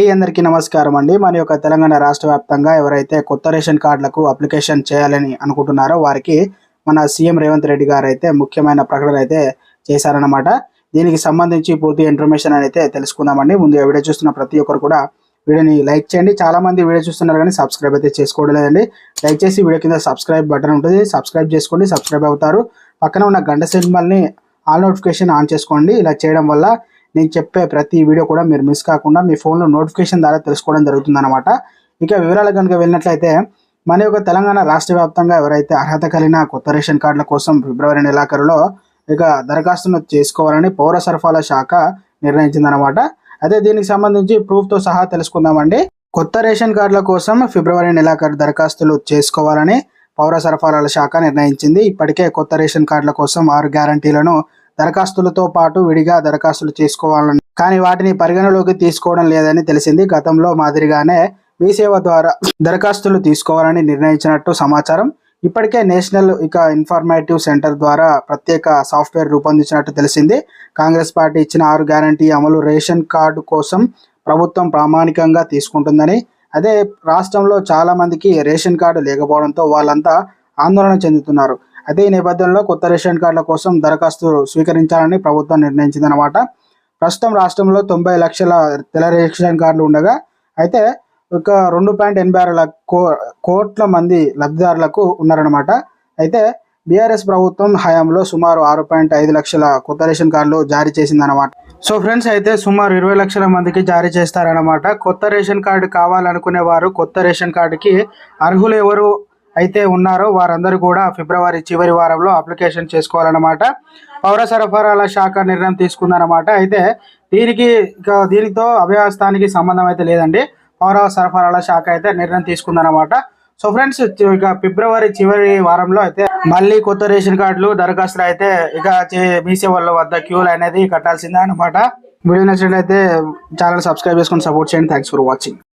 అండి అందరికీ నమస్కారం అండి. మన యొక్క తెలంగాణ రాష్ట్ర వ్యాప్తంగా ఎవరైతే కొత్త రేషన్ కార్డులకు అప్లికేషన్ చేయాలని అనుకుంటున్నారో వారికి మన సీఎం రేవంత్ రెడ్డి గారు అయితే ముఖ్యమైన ప్రకటన అయితే చేశారనమాట దీనికి సంబంధించి పూర్తి ఇన్ఫర్మేషన్ అయితే తెలుసుకుందామండి. ముందు వీడియో చూస్తున్న ప్రతి ఒక్కరు కూడా వీడియోని లైక్ చేయండి. చాలా మంది వీడియో చూస్తున్నారు కానీ సబ్స్క్రైబ్ అయితే చేసుకోవడం లేదండి. లైక్ చేసి వీడియో కింద సబ్స్క్రైబ్ బటన్ ఉంటుంది. సబ్స్క్రైబ్ చేసుకోండి. సబ్స్క్రైబ్ అవుతారు. పక్కన ఉన్న గంట సింబల్ని ఆల్ నోటిఫికేషన్ ఆన్ చేసుకోండి. ఇలా చేయడం వల్ల నేను చెప్పే ప్రతి వీడియో కూడా మీరు మిస్ కాకుండా మీ ఫోన్లో నోటిఫికేషన్ ద్వారా తెలుసుకోవడం జరుగుతుందన్నమాట. ఇక వివరాలు కనుక వెళ్ళినట్లయితే మన యొక్క తెలంగాణ రాష్ట్ర వ్యాప్తంగా ఎవరైతే అర్హత కలిగిన కొత్త రేషన్ కార్డుల కోసం ఫిబ్రవరి నెలాఖరులో ఇక దరఖాస్తును చేసుకోవాలని పౌర సరఫరాల శాఖ నిర్ణయించిందనమాట అదే దీనికి సంబంధించి ప్రూఫ్తో సహా తెలుసుకుందామండి. కొత్త రేషన్ కార్డుల కోసం ఫిబ్రవరి నెలాఖరు దరఖాస్తులు చేసుకోవాలని పౌర సరఫరాల శాఖ నిర్ణయించింది. ఇప్పటికే కొత్త రేషన్ కార్డుల కోసం ఆరు గ్యారంటీలను దరఖాస్తులతో పాటు విడిగా దరఖాస్తులు చేసుకోవాలని కానీ వాటిని పరిగణలోకి తీసుకోవడం లేదని తెలిసింది. గతంలో మాదిరిగానే మీసేవ ద్వారా దరఖాస్తులు తీసుకోవాలని నిర్ణయించినట్టు సమాచారం. ఇప్పటికే నేషనల్ ఇక ఇన్ఫర్మేటివ్ సెంటర్ ద్వారా ప్రత్యేక సాఫ్ట్వేర్ రూపొందించినట్టు తెలిసింది. కాంగ్రెస్ పార్టీ ఇచ్చిన ఆరు గ్యారంటీ అమలు రేషన్ కార్డు కోసం ప్రభుత్వం ప్రామాణికంగా తీసుకుంటుందని అదే రాష్ట్రంలో చాలా మందికి రేషన్ కార్డు లేకపోవడంతో వాళ్ళంతా ఆందోళన చెందుతున్నారు. అదే ఈ నేపథ్యంలో కొత్త రేషన్ కార్డుల కోసం దరఖాస్తు స్వీకరించాలని ప్రభుత్వం నిర్ణయించిందనమాట ప్రస్తుతం రాష్ట్రంలో తొంభై లక్షల తెల్ల రేషన్ కార్డులు ఉండగా అయితే ఒక రెండు పాయింట్ ఎనభై ఆరు కో- కోట్ల మంది లబ్ధిదారులకు ఉన్నారనమాట అయితే బీఆర్ఎస్ ప్రభుత్వం హయాంలో సుమారు ఆరు పాయింట్ ఐదు లక్షల కొత్త రేషన్ కార్డులు జారీ చేసిందనమాట సో ఫ్రెండ్స్ అయితే సుమారు ఇరవై లక్షల మందికి జారీ చేస్తారనమాట కొత్త రేషన్ కార్డు కావాలనుకునే వారు కొత్త రేషన్ కార్డుకి అర్హులు ఎవరు అయితే ఉన్నారో వారందరూ కూడా ఫిబ్రవరి చివరి వారంలో అప్లికేషన్ చేసుకోవాలన్నమాట. పౌర సరఫరాల శాఖ నిర్ణయం తీసుకుందన్నమాట. అయితే దీనికి దీనితో అవ్యవస్థానికి సంబంధం అయితే లేదండి. పౌర సరఫరాల శాఖ అయితే నిర్ణయం తీసుకుందన్నమాట. సో ఫ్రెండ్స్ ఇక ఫిబ్రవరి చివరి వారంలో అయితే మళ్ళీ కొత్త రేషన్ కార్డులు దరఖాస్తులు అయితే ఇక చే- మీ సేవల వద్ద క్యూలు అనేది కట్టాల్సిందే అనమాట వీడియో నచ్చినట్లయితే ఛానల్ సబ్స్క్రైబ్ చేసుకొని సపోర్ట్ చేయండి. Thanks for watching.